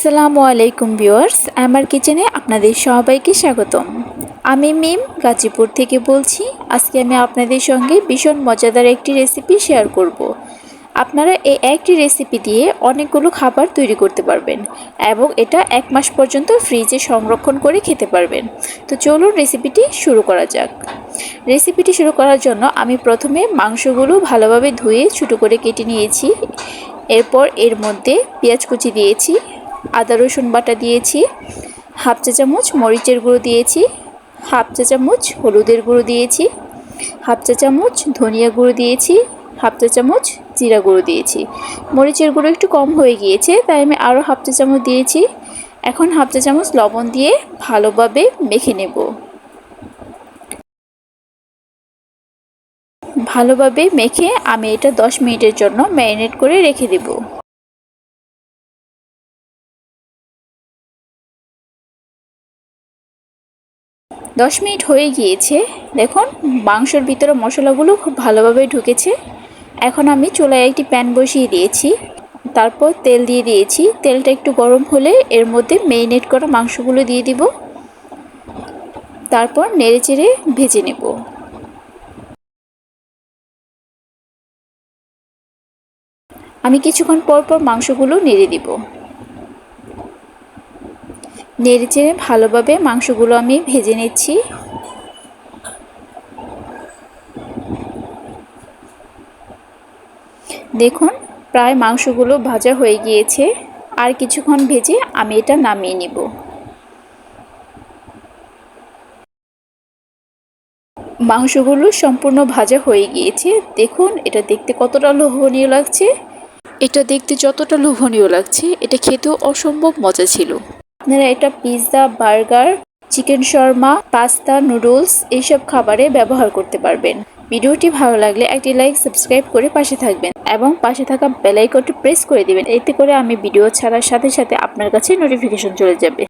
আসসালামু আলাইকুম ভিউয়ার্স, আমার কিচেনে আপনাদের সবাইকে স্বাগতম। আমি মিম গাজীপুর থেকে বলছি, আজকে আমি আপনাদের সঙ্গে ভীষণ মজাদার একটি রেসিপি শেয়ার করব। আপনারা এই একটি রেসিপি দিয়ে অনেকগুলো খাবার তৈরি করতে পারবেন এবং এটা এক মাস পর্যন্ত ফ্রিজে সংরক্ষণ করে খেতে পারবেন। তো চলুন রেসিপিটি শুরু করা যাক। রেসিপিটি শুরু করার জন্য আমি প্রথমে মাংসগুলো ভালোভাবে ধুয়ে ছোটো করে কেটে নিয়েছি। এরপর এর মধ্যে পেঁয়াজ কুচি দিয়েছি আদা, রসুন বাটা দিয়েছি, হাফ চা চামচ মরিচের গুঁড়ো দিয়েছি, হাফ চা চামচ হলুদের গুঁড়ো দিয়েছি, হাফ চা চামচ ধনিয়া গুঁড়ো দিয়েছি, হাফ চা চামচ জিরা গুঁড়ো দিয়েছি। মরিচের গুঁড়ো একটু কম হয়ে গিয়েছে, তাই আমি আরও হাফ চা চামচ দিয়েছি। এখন হাফ চা চামচ লবণ দিয়ে ভালোভাবে মেখে নেব। ভালোভাবে মেখে আমি এটা দশ মিনিটের জন্য ম্যারিনেট করে রেখে দেবো। দশ মিনিট হয়ে গিয়েছে। দেখুন, মাংসর ভিতরে মশলাগুলো খুব ভালোভাবে ঢুকেছে। এখন আমি চুলায় একটি প্যান বসিয়ে দিয়েছি। তারপর তেল দিয়ে দিয়েছি। তেলটা একটু গরম হলে এর মধ্যে মেরিনেট করা মাংসগুলো দিয়ে দিব। তারপর নেড়ে চেড়ে ভেজে নেব। আমি কিছুক্ষণ পর পর মাংসগুলো নেড়ে দিব। নেড়ে চেড়ে ভালোভাবে মাংসগুলো আমি ভেজে নিচ্ছি। দেখুন, প্রায় মাংসগুলো ভাজা হয়ে গিয়েছে। আর কিছুক্ষণ ভেজে আমি এটা নামিয়ে নিব। মাংসগুলো সম্পূর্ণ ভাজা হয়ে গিয়েছে। দেখুন, এটা দেখতে কতটা লোভনীয় লাগছে। এটা দেখতে যতটা লোভনীয় লাগছে, এটা খেতেও অসম্ভব মজা ছিল। আপনারা এটা pizza burger chicken shawarma pasta noodles এইসব খাবারে ব্যবহার করতে পারবেন। ভিডিওটি ভালো লাগলে একটি লাইক সাবস্ক্রাইব করে পাশে থাকবেন এবং পাশে থাকা বেলাইকনটি প্রেস করে দিবেন। এতে করে আমি ভিডিও ছাড়ার সাথে সাথে আপনার কাছে নোটিফিকেশন চলে যাবে।